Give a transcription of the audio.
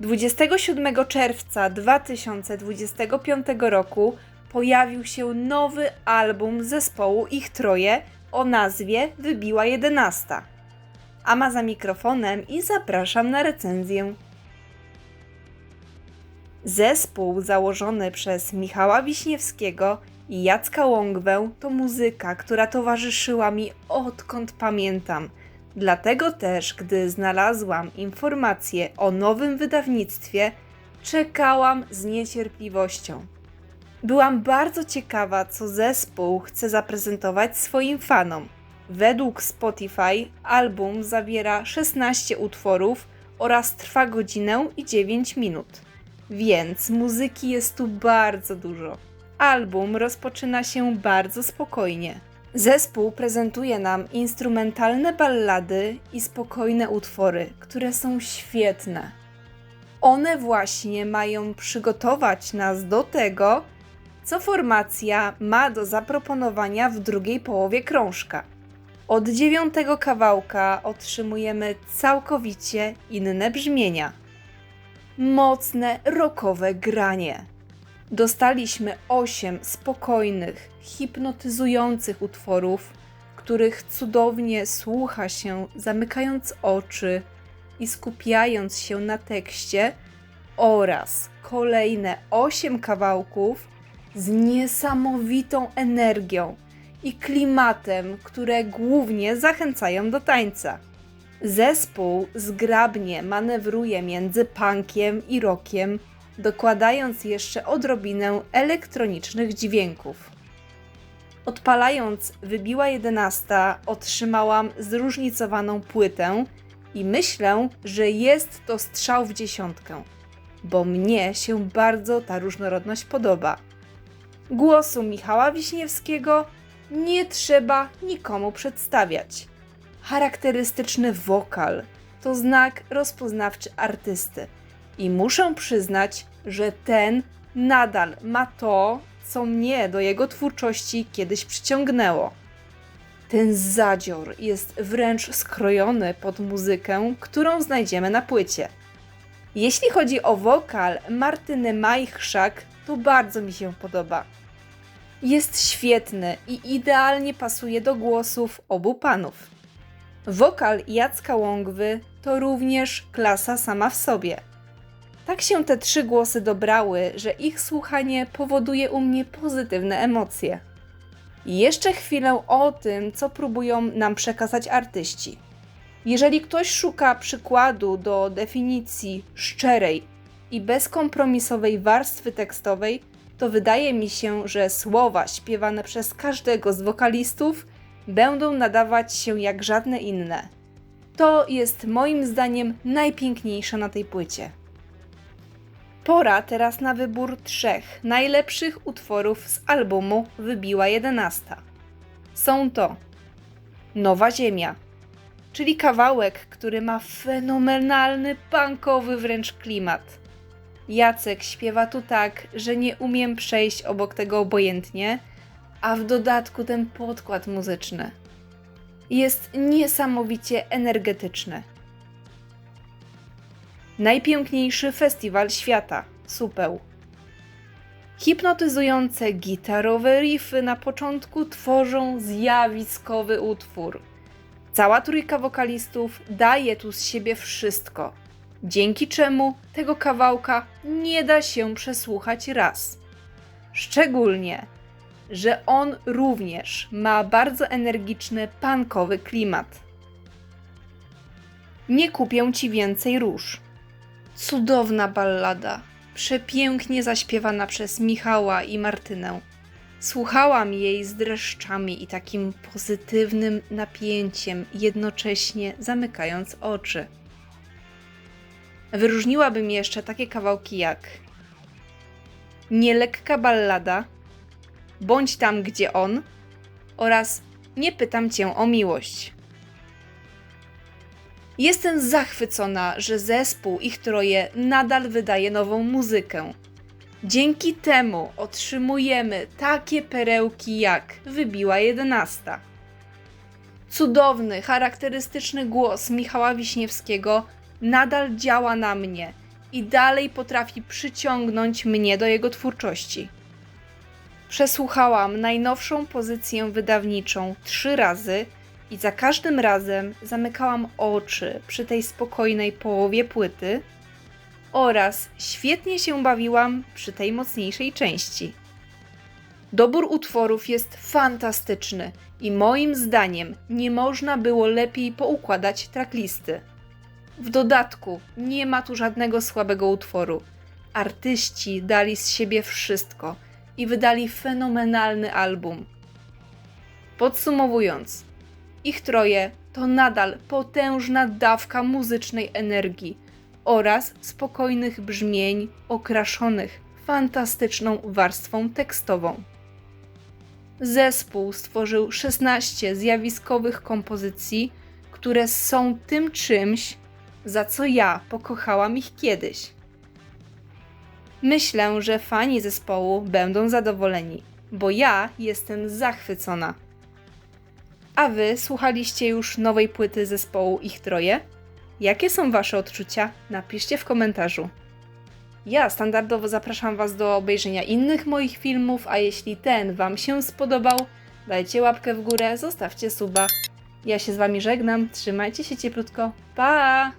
27 czerwca 2025 roku pojawił się nowy album zespołu Ich Troje o nazwie Wybiła 11. Ama za mikrofonem i zapraszam na recenzję. Zespół założony przez Michała Wiśniewskiego i Jacka Łągwę to muzyka, która towarzyszyła mi odkąd pamiętam. Dlatego też, gdy znalazłam informacje o nowym wydawnictwie, czekałam z niecierpliwością. Byłam bardzo ciekawa, co zespół chce zaprezentować swoim fanom. Według Spotify album zawiera 16 utworów oraz trwa godzinę i 9 minut. Więc muzyki jest tu bardzo dużo. Album rozpoczyna się bardzo spokojnie. Zespół prezentuje nam instrumentalne ballady i spokojne utwory, które są świetne. One właśnie mają przygotować nas do tego, co formacja ma do zaproponowania w drugiej połowie krążka. Od dziewiątego kawałka otrzymujemy całkowicie inne brzmienia. Mocne, rockowe granie. Dostaliśmy osiem spokojnych, hipnotyzujących utworów, których cudownie słucha się, zamykając oczy i skupiając się na tekście, oraz kolejne osiem kawałków z niesamowitą energią i klimatem, które głównie zachęcają do tańca. Zespół zgrabnie manewruje między punkiem i rockiem, dokładając jeszcze odrobinę elektronicznych dźwięków. Odpalając Wybiła 11, otrzymałam zróżnicowaną płytę i myślę, że jest to strzał w dziesiątkę, bo mnie się bardzo ta różnorodność podoba. Głosu Michała Wiśniewskiego nie trzeba nikomu przedstawiać. Charakterystyczny wokal to znak rozpoznawczy artysty i muszę przyznać, że ten nadal ma to, co mnie do jego twórczości kiedyś przyciągnęło. Ten zadzior jest wręcz skrojony pod muzykę, którą znajdziemy na płycie. Jeśli chodzi o wokal Martyny Majchrzak, to bardzo mi się podoba. Jest świetny i idealnie pasuje do głosów obu panów. Wokal Jacka Łągwy to również klasa sama w sobie. Tak się te trzy głosy dobrały, że ich słuchanie powoduje u mnie pozytywne emocje. I jeszcze chwilę o tym, co próbują nam przekazać artyści. Jeżeli ktoś szuka przykładu do definicji szczerej i bezkompromisowej warstwy tekstowej, to wydaje mi się, że słowa śpiewane przez każdego z wokalistów będą nadawać się jak żadne inne. To jest moim zdaniem najpiękniejsze na tej płycie. Pora teraz na wybór trzech najlepszych utworów z albumu Wybiła 11. Są to Nowa Ziemia, czyli kawałek, który ma fenomenalny, punkowy wręcz klimat. Jacek śpiewa tu tak, że nie umiem przejść obok tego obojętnie, a w dodatku ten podkład muzyczny jest niesamowicie energetyczny. Najpiękniejszy festiwal świata Supeł. Hipnotyzujące gitarowe riffy na początku tworzą zjawiskowy utwór. Cała trójka wokalistów daje tu z siebie wszystko, dzięki czemu tego kawałka nie da się przesłuchać raz. Szczególnie, że on również ma bardzo energiczny, punkowy klimat. Nie kupię ci więcej róż. Cudowna ballada, przepięknie zaśpiewana przez Michała i Martynę. Słuchałam jej z dreszczami i takim pozytywnym napięciem, jednocześnie zamykając oczy. Wyróżniłabym jeszcze takie kawałki jak Nielekka ballada, Bądź tam, gdzie on oraz Nie pytam cię o miłość. Jestem zachwycona, że zespół ich troje nadal wydaje nową muzykę. Dzięki temu otrzymujemy takie perełki jak Wybiła jedenasta. Cudowny, charakterystyczny głos Michała Wiśniewskiego nadal działa na mnie i dalej potrafi przyciągnąć mnie do jego twórczości. Przesłuchałam najnowszą pozycję wydawniczą trzy razy i za każdym razem zamykałam oczy przy tej spokojnej połowie płyty oraz świetnie się bawiłam przy tej mocniejszej części. Dobór utworów jest fantastyczny i moim zdaniem nie można było lepiej poukładać tracklisty. W dodatku nie ma tu żadnego słabego utworu. Artyści dali z siebie wszystko i wydali fenomenalny album. Podsumowując, ich troje to nadal potężna dawka muzycznej energii oraz spokojnych brzmień okraszonych fantastyczną warstwą tekstową. Zespół stworzył 16 zjawiskowych kompozycji, które są tym czymś, za co ja pokochałam ich kiedyś. Myślę, że fani zespołu będą zadowoleni, bo ja jestem zachwycona. A wy słuchaliście już nowej płyty zespołu Ich Troje? Jakie są wasze odczucia? Napiszcie w komentarzu. Ja standardowo zapraszam Was do obejrzenia innych moich filmów, a jeśli ten Wam się spodobał, dajcie łapkę w górę, zostawcie suba. Ja się z Wami żegnam, trzymajcie się cieplutko, pa!